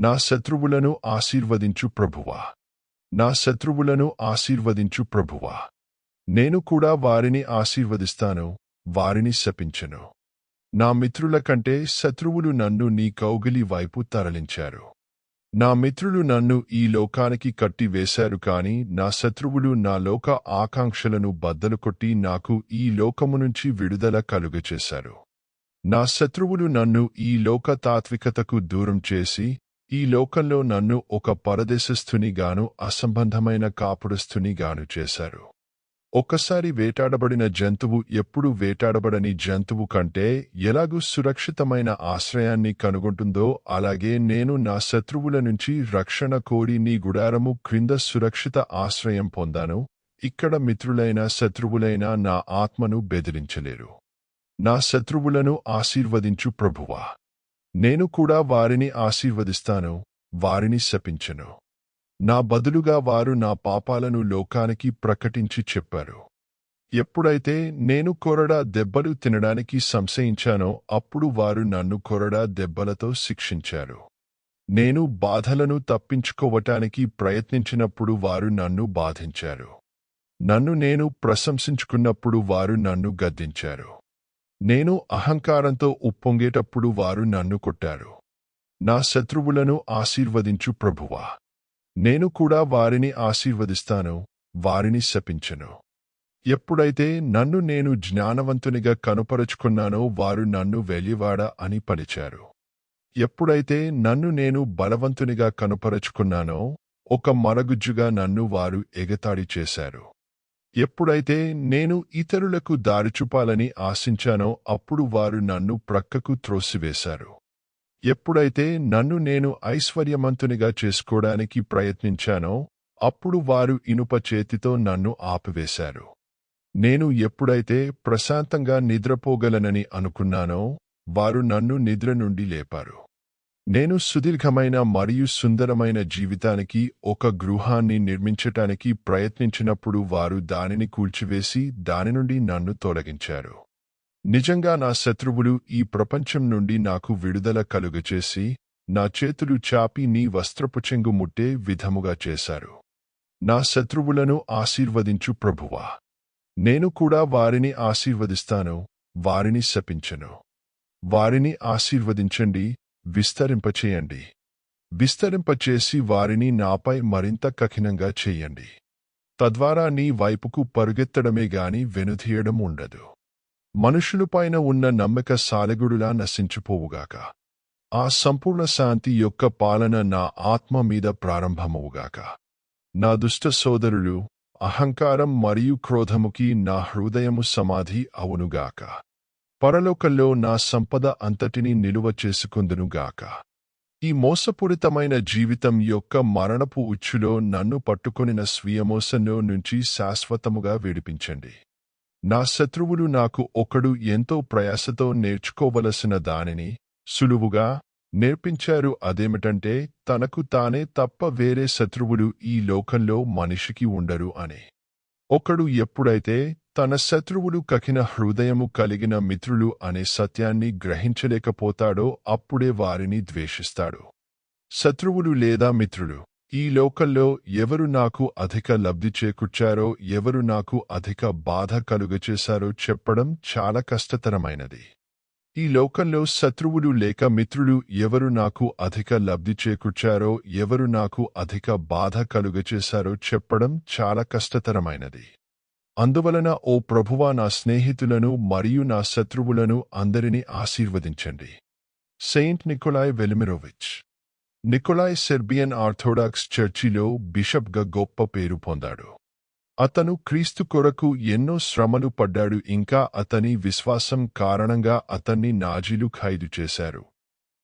నా శత్రువులను ఆశీర్వదించు ప్రభువా. నా శత్రువులను ఆశీర్వదించు ప్రభువా. నేను కూడా వారిని ఆశీర్వదిస్తాను వారిని శపించను. నా మిత్రుల కంటే శత్రువులు నన్ను నీ కౌగిలి వైపు తరలించారు. నా మిత్రులు నన్ను ఈ లోకానికి కట్టి వేశారు కాని నా శత్రువులు నా లోక ఆకాంక్షలను బద్దలు కొట్టి నాకు ఈ లోకము నుంచి విడుదల కలుగచేశారు. నా శత్రువులు నన్ను ఈ లోక తాత్వికతకు దూరం చేసి ఈ లోకంలో నన్ను ఒక పరదేశస్థునిగాను అసంబంధమైన కాపురస్థునిగాను చేశారు. ఒక్కసారి వేటాడబడిన జంతువు ఎప్పుడు వేటాడబడని జంతువు కంటే ఎలాగూ సురక్షితమైన ఆశ్రయాన్ని కనుగొంటుందో అలాగే నేను నా శత్రువుల నుంచి రక్షణ కోరి నీ గుడారము క్రింద సురక్షిత ఆశ్రయం పొందాను. ఇక్కడ మిత్రులైన శత్రువులైన నా ఆత్మను బెదిరించలేరు. నా శత్రువులను ఆశీర్వదించు ప్రభువా. నేను కూడా వారిని ఆశీర్వదిస్తాను వారిని శపించను. నా బదులుగా వారు నా పాపాలను లోకానికి ప్రకటించి చెప్పారు. ఎప్పుడైతే నేను కొరడా దెబ్బలు తినడానికి సంశయించానో అప్పుడు వారు నన్ను కొరడా దెబ్బలతో శిక్షించారు. నేను బాధలను తప్పించుకోవటానికి ప్రయత్నించినప్పుడు వారు నన్ను బాధించారు. నన్ను నేను ప్రశంసించుకున్నప్పుడు వారు నన్ను గద్దించారు. నేను అహంకారంతో ఉప్పొంగేటప్పుడు వారు నన్ను కొట్టారు. నా శత్రువులను ఆశీర్వదించు ప్రభువా. నేను కూడా వారిని ఆశీర్వదిస్తాను వారిని శపించను. ఎప్పుడైతే నన్ను నేను జ్ఞానవంతునిగా కనుపరుచుకున్నానో వారు నన్ను వెలివాడ అని పలిచారు. ఎప్పుడైతే నన్ను నేను బలవంతునిగా కనుపరుచుకున్నానో ఒక మరగుజ్జుగా నన్ను వారు ఎగతాడి చేశారు. ఎప్పుడైతే నేను ఇతరులకు దారిచూపాలని ఆశించానో అప్పుడు వారు నన్ను ప్రక్కకు త్రోసివేశారు. ఎప్పుడైతే నన్ను నేను ఐశ్వర్యమంతునిగా చేసుకోవడానికి ప్రయత్నించానో అప్పుడు వారు ఇనుప చేతితో నన్ను ఆపివేశారు. నేను ఎప్పుడైతే ప్రశాంతంగా నిద్రపోగలనని అనుకున్నానో వారు నన్ను నిద్ర నుండి లేపారు. నేను సుదీర్ఘమైన మరియు సుందరమైన జీవితానికి ఒక గృహాన్ని నిర్మించటానికి ప్రయత్నించినప్పుడు వారు దానిని కూల్చివేసి దాని నుండి నన్ను తొలగించారు. నిజంగా నా శత్రువులు ఈ ప్రపంచం నుండి నాకు విడుదల కలుగచేసి నా చేతులు చాపి నీ వస్త్రపు చెంగు ముట్టే విధముగా చేశారు. నా శత్రువులను ఆశీర్వదించు ప్రభువా. నేను కూడా వారిని ఆశీర్వదిస్తాను వారిని శపించను. వారిని ఆశీర్వదించండి విస్తరింపచేయండి. విస్తరింపచేసి వారిని నాపై మరింత కఠినంగా చెయ్యండి తద్వారా నీ వైపుకు పరుగెత్తడమే గాని వెనుదీయడం ఉండదు. మనుషులపైన ఉన్న నమ్మక సాలెగుడులా నశించిపోవుగాక. ఆ సంపూర్ణ శాంతి యొక్క పాలన నా ఆత్మ మీద ప్రారంభమవుగాక. నా దుష్ట సోదరులు అహంకారం మరియు క్రోధముకి నా హృదయము సమాధి అవునుగాక. పరలోకంలో నా సంపద అంతటిని నిలువ చేసుకుందునుగాక. ఈ మోసపూరితమైన జీవితం యొక్క మరణపు ఉచ్చులో నన్ను పట్టుకొనిన స్వీయమోసంలో నుంచి శాశ్వతముగా విడిపించండి. నా శత్రువులు నాకు ఒకడు ఎంతో ప్రయాసతో నేర్చుకోవలసిన దానిని సులువుగా నేర్పించారు. అదేమిటంటే తనకు తానే తప్ప వేరే శత్రువులు ఈ లోకంలో మనిషికి ఉండరు అని. ఒకడు ఎప్పుడైతే తన శత్రువులు కఠిన హృదయము కలిగిన మిత్రులు అనే సత్యాన్ని గ్రహించలేకపోతాడో అప్పుడే వారిని ద్వేషిస్తాడు. శత్రువులు లేదా మిత్రులు ఈ లోకల్లో ఎవరు నాకు అధిక లబ్ధి చేకూర్చారో ఎవరు నాకు అధిక బాధ కలుగచేశారో చెప్పడం చాలా కష్టతరమైనది. ఈ లోకంలో శత్రువులు లేక మిత్రులు ఎవరు నాకు అధిక లబ్ధి చేకూర్చారో ఎవరు నాకు అధిక బాధ కలుగచేశారో చెప్పడం చాలా కష్టతరమైనది. అందువలన ఓ ప్రభువా నా స్నేహితులను మరియు నా శత్రువులను అందరినీ ఆశీర్వదించండి. Saint Nikolai Velimirovich. Nikolai Serbian orthodox చర్చిలో బిషప్గా గొప్ప పేరు పొందాడు. అతను క్రీస్తు కొరకు ఎన్నో శ్రమలు పడ్డాడు ఇంకా అతని విశ్వాసం కారణంగా అతన్ని నాజీలు ఖైదు చేశారు.